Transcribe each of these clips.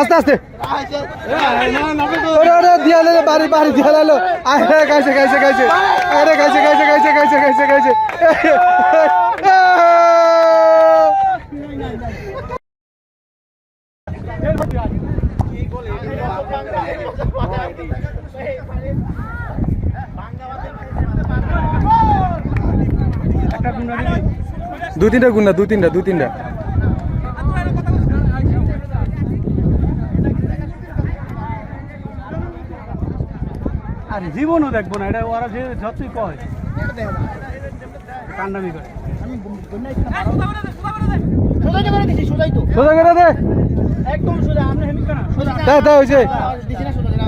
আস্তে আস্তে। ওরে ওরে বাড়ি বাড়ি আরে গাইছে গাইছে গাইছে। আরে গাইছে গাইছে গাইছে গাইছে গাইছে গাইছে। দু তিনটা গুন্ডা দু তিনটা দু তিনটা। আর জীবনও দেখব না এটা ওরা যে যতই কয় কান্ডামি করে সোজা করে দে একদম সোজা দে দে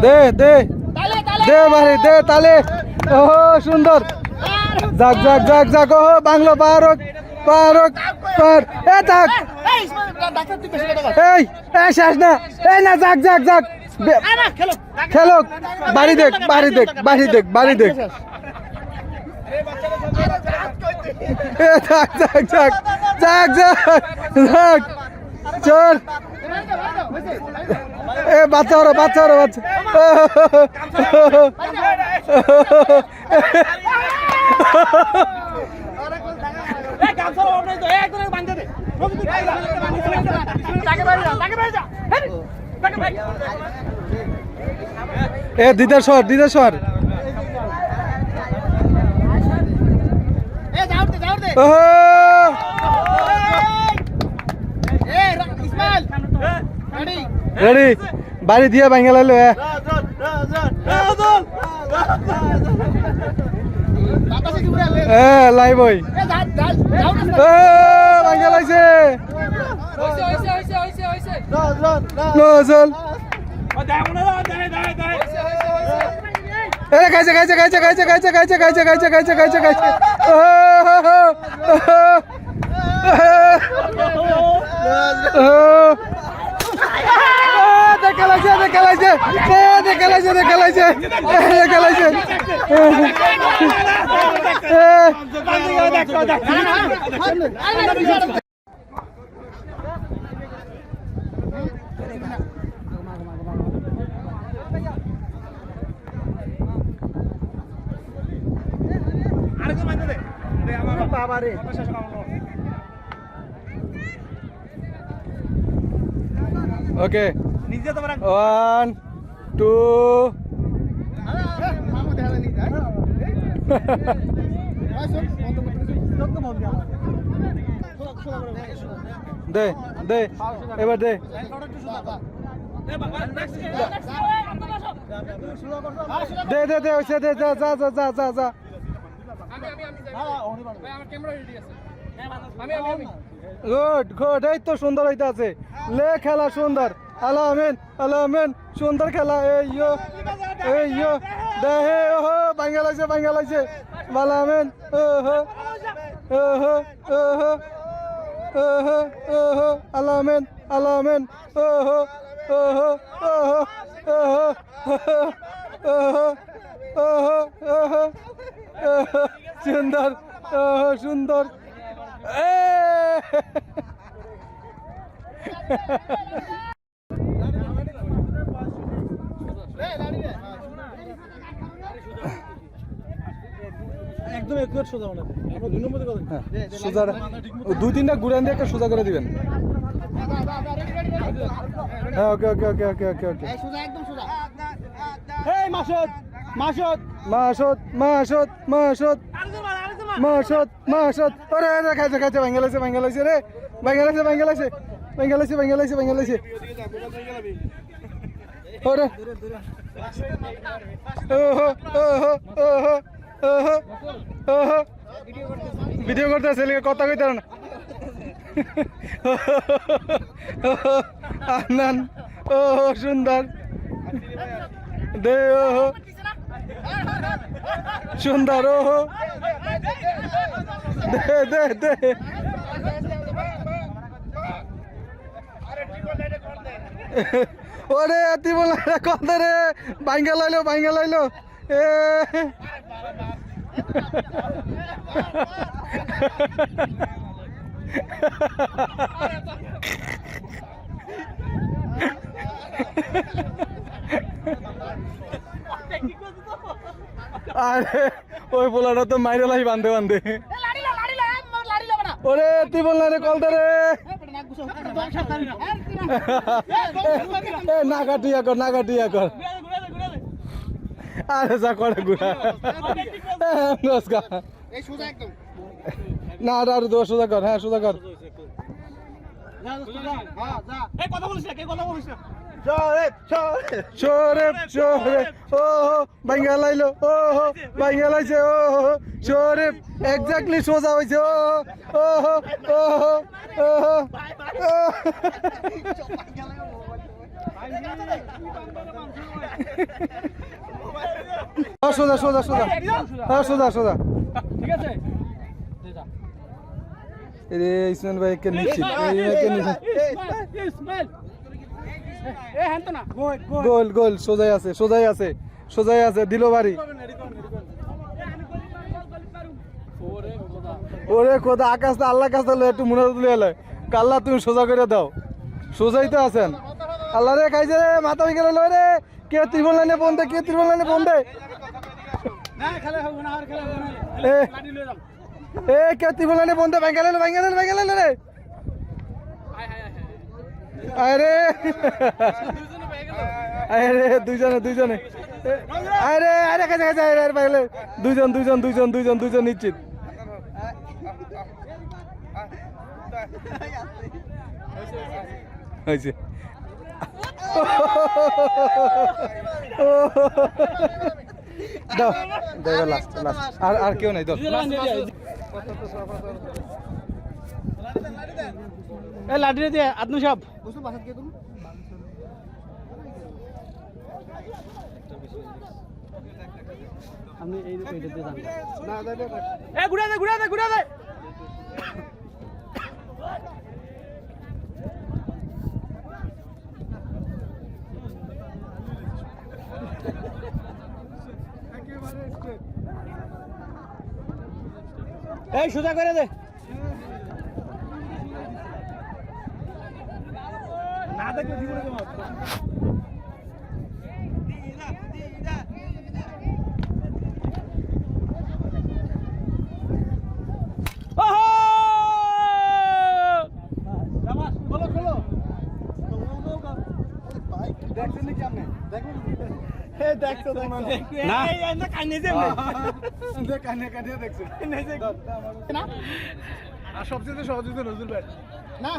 দে দে দে বাড়ি দে তালে ও সুন্দর যাক যাক যাক যাক ও বাংলো পারক পারক পার এ থাক এই শেষ না এই না যাক যাক যাক খেলো বাড়ি দেখ বাড়ি দেখ বাড়ি দেখ বাড়ি দেখ থাক থাক থাক থাক থাক থাক চল এ বাচ্চা ওরা বাচ্চা ওরা বাচ্চা এ দিদার সর দিদার সর রেডি। বাড়ি দিয়ে ভাঙে লাইলো লাইভ ভাঙে লাইছে। নজল দেখো দেয় এ গাইছে গাইছে গাইছে গাইছে গাইছে গাইছে গাইছে গাইছে গাইছে গাইছে গাইছে দেখা লাগছে দেখা লাগছে দেখা লাগছে দেখা লাগছে দেখা লাগছে বাবারে ওকে ওয়ান টু দে দে এবার দে দে দে দে দে যা যা যা যা যা যা গুড গুড, এই তো সুন্দর হইতে আছে। লে খেলা সুন্দর। আলামিন আলামিন সুন্দর খেলা, এই ইয়ো এই ইয়ো। দে, হে বাঙ্গা লাগছে বাঙ্গা লাগছে। আলামিন ওহো ওহো ওহো ওহো ওহো। আলামিন আলামিন ওহো ওহো ওহো ওহো ওহো ওহো ওহো ওহো। সুন্দর সুন্দর। একদম সোজা মনে আমরা দুই নম্বরে কথা সোজা দুই তিনটা ঘুরান দিয়ে একটা সোজা করে দিবেন। হ্যাঁ ওকে ওকে ওকে ওকে ওকে ওকে। এই সোজা একদম সোজা। এই মাসুদ মাসুদ। মাসদ মাসদ মাসদ। মাসদ মাসদ আরে আরে খাইছে খাইছে বাঙ্গালাইছে বাঙ্গালাইছে রে। বাঙ্গালাইছে বাঙ্গালাইছে বাঙ্গালাইছে বাঙ্গালাইছে বাঙ্গালাইছে ওরে। ওহো ওহো ওহো ওহো ওহো। ভিডিও করতে কথা কইতে না। আনান ওহো, সুন্দর। দে, ওহো। সুন্দর, ওহো। দে দে দে ওরে এতি বল কত রে। বাইঙ্গা লাইল বাইঙ্গা লাইল। এ। আরে, ওই পোলাটা তো মাইরে লাই বান্ধে বান্ধে। ওরে তুই বল না রে কলটা রে। না কাটিয়া কর না কাটিয়া কর। আরে যা করে গুড়া নমস্কার। এই সোজা একদম। না আর আর দোষ সোজা কর হ্যাঁ সোজা কর। হ্যাঁ যা। এই কথা বলিস না কে কথা বলিস না? চোরে চোরে ও হো ভাঙ্গা লাইলো ও হো ভাঙ্গা লাইছে ও হো চোরে এক্স্যাক্টলি সোজা হইছে ও হো ও হো ও হো ও হো ও হ্যাঁ, সোজা সোজা সোজা হ্যাঁ সোজা সোজা ঠিক আছে রে ইসমাইল ভাই কে নিচ্ছি ইসমাইল গোল গোল। সোজাই আছে সোজাই আছে সোজাই আছে দিল বাড়ি। ওরে খোদা আকাশ তো আল্লাহ কাছ একটু মনে তুলে এলে কাল্লা তুমি সোজা করে দাও। সোজাই তো আছেন। আল্লাহ রে খাইছে রে মাথা ভেঙে গেল রে। কে ত্রিভুল লাইনে বন্ধে কে ত্রিভুল লাইনে বন্ধে এ কে ত্রিভুল লাইনে বন্ধে ভেঙে গেল ভেঙে গেল ভেঙে রে। আরে। আরে, দুইজনে দুইজনে। আরে আরে কাছে কাছে আরে আরে পাইলে দুইজন দুইজন দুইজন দুইজন দুইজন নিশ্চিত। হয়েছে। দাও দাও লাস্ট লাস্ট আর আর কেউ নাই দশ এ লাঠি দিয়ে আদনু আপনি এই এইটা দিয়ে যান এ ঘুরে দে ঘুরে দে ঘুরে দে। এই সোজা করে দে। দেখছ না। কানে যে কানে কানে দেখছেন না। আর সবচেয়ে সহজ হচ্ছে নজরুল ভাই। না।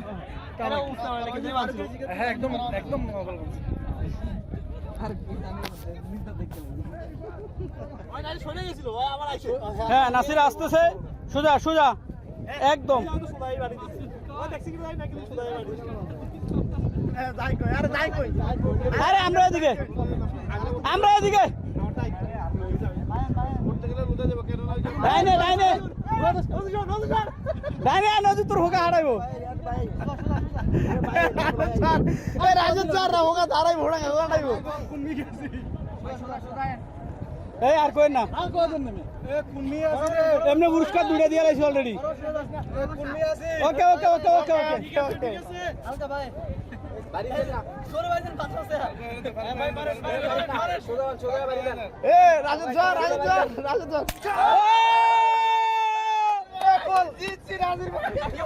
হ্যাঁ একদম একদম হ্যাঁ নাসির আসতেছে সোজা সোজা একদম আরে আমরা এদিকে আমরা এদিকে ডাইনে ডাইনে ডাইনে নদী তোর হোকা হারাইবো রাজু চার না হোগা ধারাই ভোড়া হাঁটাইবো এই আর কই না। আর কজন নেমে এ কুন্মি আছে রে এমনি পুরস্কার দুইটা দিয়ে লাইছি অলরেডি এ কুন্মি আছে ওকে ওকে ওকে ওকে ওকে ওকে হালকা ভাই বাড়ি যা এ রাজু ধর রাজু ধর রাজু ধর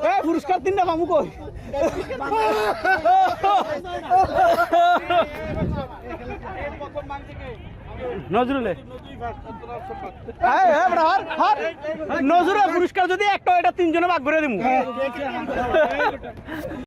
এ পুরস্কার তিনটা মামু কই? নজরুলে। নজরুলের পুরস্কার যদি একটা এটা তিনজনে ভাগ করে দিমু।